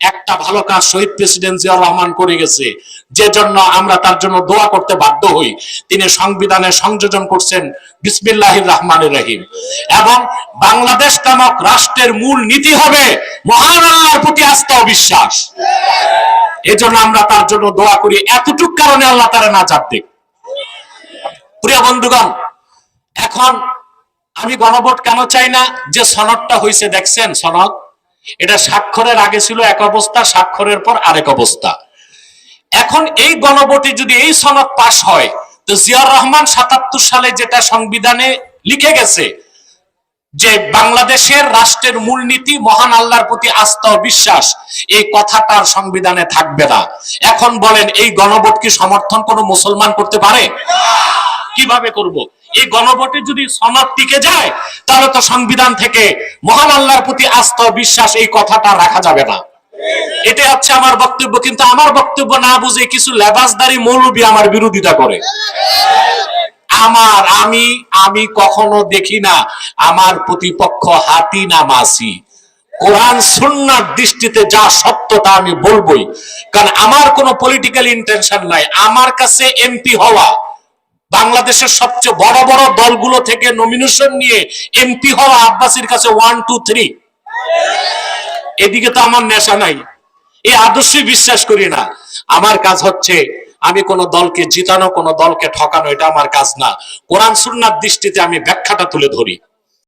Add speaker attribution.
Speaker 1: একটা ভালো কাজ শহীদ প্রেসিডেন্ট জিয়াউর রহমান করে গেছে। যে জন্য আমরা তার জন্য দোয়া করতে বাধ্য হই। তিনি সংবিধানে সংযোজন করছেন বিসমিল্লাহির রহমানির রহিম। এবং বাংলাদেশ নামক রাষ্ট্রের মূল নীতি হবে মহান আল্লাহর প্রতি আস্থা ও বিশ্বাস। এজন্য আমরা তার জন্য দোয়া করি। এতটুক কারণে আল্লাহ তারা না দিক। প্রিয় বন্ধুগণ, এখন আমি গণভোট কেন চাই না? যে সনদটা হয়েছে দেখছেন সনদ? এটা স্বাক্ষরের আগে ছিল এক অবস্থা, স্বাক্ষরের পর আরেক অবস্থা। এখন এই গণভোটে যদি এই সনদ পাশ হয়, তো জিয়াউর রহমান সাতাত্তর সালে যেটা সংবিধানে লিখে গেছে, যে বাংলাদেশের রাষ্ট্রের মূলনীতি, মহান আল্লাহর প্রতি আস্থা ও বিশ্বাস, এই কথাটার সংবিধানে থাকবে না। এখন বলেন, এই গণভোট কি সমর্থন কোনো মুসলমান করতে পারে? কীভাবে করব? এই গণভোটে যদি সনদ টিকে যায়, তাহলে তো সংবিধান থেকে মহান আল্লাহর প্রতি আস্থা বিশ্বাস এই কথাটা রাখা যাবে না। এটা হচ্ছে আমার বক্তব্য, কিন্তু আমার বক্তব্য না বুঝে কিছু লেবাসদারি মৌলবী আমার বিরোধিতা করে। আমার, আমি আমি কখনো দেখি না আমার প্রতিপক্ষ হাতি না মাসি কোরআন সুন্নার দৃষ্টিতে যা সত্য তা আমি বলবোই, কারণ আমার কোনো পলিটিক্যাল ইন্টেনশন নাই। আমার কাছে এমপি হওয়া বাংলাদেশের সবচেয়ে বড় বড় দলগুলো থেকে নমিনেশন নিয়ে এমপি হওয়া আব্বাসীর কাছে ওয়ান টু থ্রি এদিকে তো আমার নেশা নাই। এই আদর্শই বিশ্বাস করি না। আমার কাজ হচ্ছে, আমি কোন দলকে জিতানো, কোন দলকে ঠকানো, এটা আমার কাজ না। কোরআন, সুন্নার দৃষ্টিতে আমি ব্যাখ্যাটা তুলে ধরি।